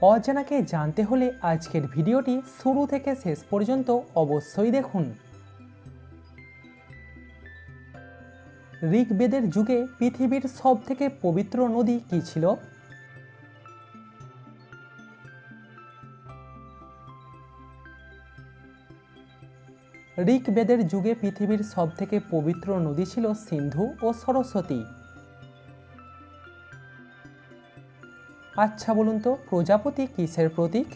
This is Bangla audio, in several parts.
অজানাকে জানতে হলে আজকের ভিডিওটি শুরু থেকে শেষ পর্যন্ত অবশ্যই দেখুন। ঋগ্বেদের যুগে পৃথিবীর সবথেকে পবিত্র নদী কী ছিল? ঋগ্বেদের যুগে পৃথিবীর সবথেকে পবিত্র নদী ছিল সিন্ধু ও সরস্বতী। আচ্ছা বলুন তো, প্রজাপতি কিসের প্রতীক?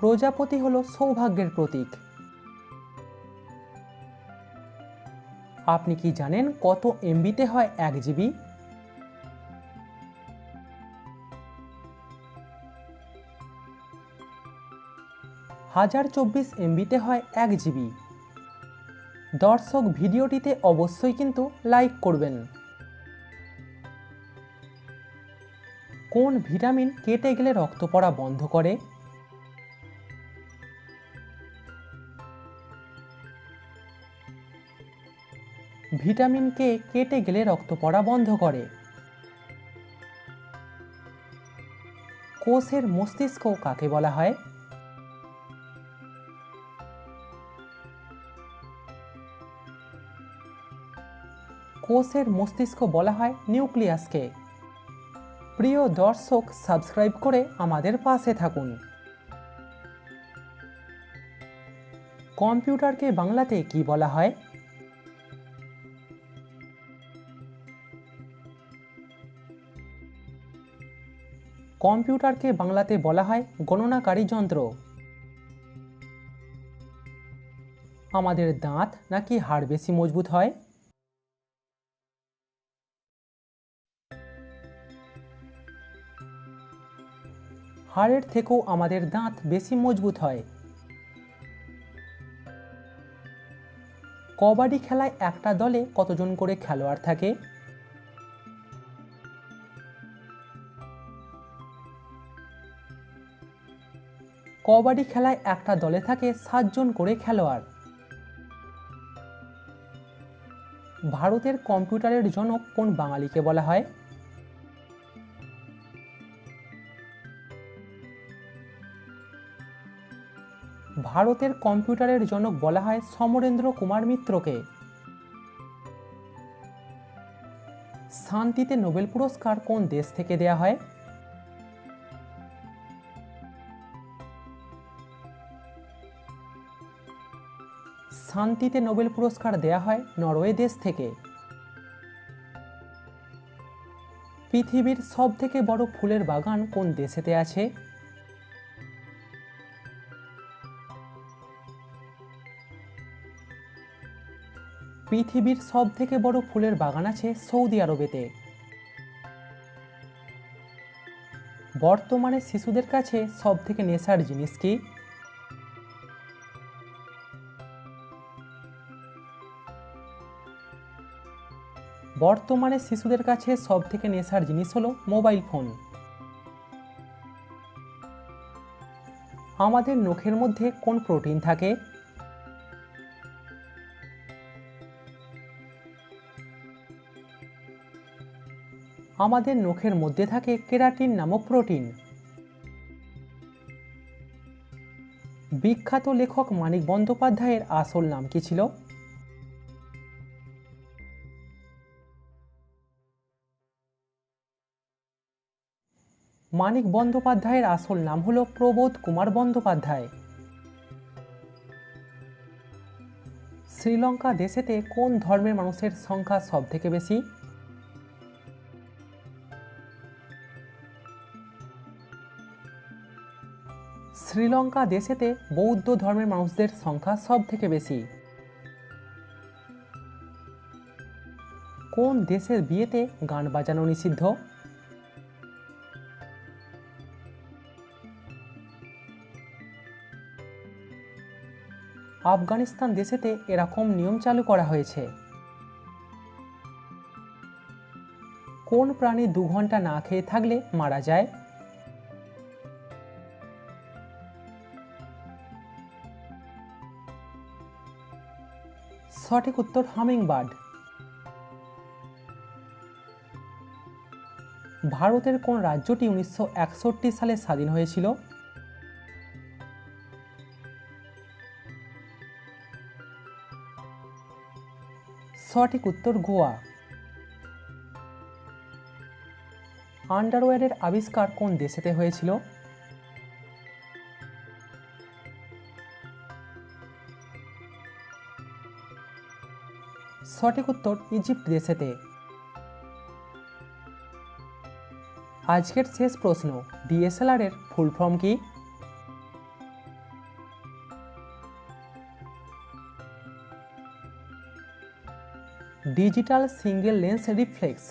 প্রজাপতি হলো সৌভাগ্যের প্রতীক। আপনি কি জানেন কত এমবিতে হয় এক জিবি? হাজার চব্বিশ এমবিতে হয় এক জিবি। দর্শক ভিডিওটিতে অবশ্যই কিন্তু লাইক করবেন। কোন ভিটামিন কেটে গেলে রক্ত পড়া বন্ধ করে? ভিটামিন কে কেটে গেলে রক্ত পড়া বন্ধ করে? কোষের মস্তিষ্ক কাকে বলা হয়? কোষের মস্তিষ্ক বলা হয় নিউক্লিয়াসকে। প্রিয় দর্শক, সাবস্ক্রাইব করে আমাদের পাশে থাকুন। কম্পিউটারকে বাংলাতে কি বলা হয়? কম্পিউটারকে বাংলাতে বলা হয় গণনাকারী যন্ত্র। আমাদের দাঁত নাকি হাড় বেশি মজবুত হয়? হাড়ের থেকেও আমাদের দাঁত বেশি মজবুত হয়। কবাডি খেলায় একটা দলে কতজন করে খেলোয়াড় থাকে? কবাডি খেলায় একটা দলে থাকে সাতজন করে খেলোয়াড়। ভারতের কম্পিউটারের জনক কোন বাঙালিকে বলা হয়? ভারতের কম্পিউটারের জনক বলা হয় সমরেন্দ্র কুমার মিত্রকে। শান্তিতে নোবেল পুরস্কার কোন দেশ থেকে দেয়া হয়? শান্তিতে নোবেল পুরস্কার দেয়া হয় নরওয়ে দেশ থেকে। পৃথিবীর সব থেকে বড় ফুলের বাগান কোন দেশেতে আছে? পৃথিবীর সব থেকে বড় ফুলের বাগান আছে সৌদি আরবেতে। বর্তমানে শিশুদের কাছে সব থেকে নেশার জিনিস কি? বর্তমানে শিশুদের কাছে সব থেকে নেশার জিনিস হলো মোবাইল ফোন। আমাদের নখের মধ্যে কোন প্রোটিন থাকে? আমাদের নখের মধ্যে থাকে কেরাটিন নামক প্রোটিন। বিখ্যাত লেখক মানিক বন্দ্যোপাধ্যায়ের আসল নাম কি ছিল? মানিক বন্দ্যোপাধ্যায়ের আসল নাম হল প্রবোধ কুমার বন্দ্যোপাধ্যায়। শ্রীলঙ্কা দেশেতে কোন ধর্মের মানুষের সংখ্যা সব থেকে বেশি? শ্রীলঙ্কা দেশেতে বৌদ্ধ ধর্মের মানুষদের সংখ্যা সব থেকে বেশি। কোন দেশের বিয়েতে গান বাজানো নিষিদ্ধ? আফগানিস্তান দেশেতে এরকম নিয়ম চালু করা হয়েছে। কোন প্রাণী দু ঘণ্টা না খেয়ে থাকলে মারা যায়? সঠিক উত্তর হামিং বার্ড ভারতের কোন রাজ্যটি উনিশশো একষট্টি সালে স্বাধীন হয়েছিল? সঠিক উত্তর গোয়া। আন্ডারওয়্যারের আবিষ্কার কোন দেশেতে হয়েছিল? সঠিক উত্তর ইজিপ্ট দেশেতে। আজকের শেষ প্রশ্ন, ডিএসএলআর এর ফুল ফর্ম কি? Digital single lens reflex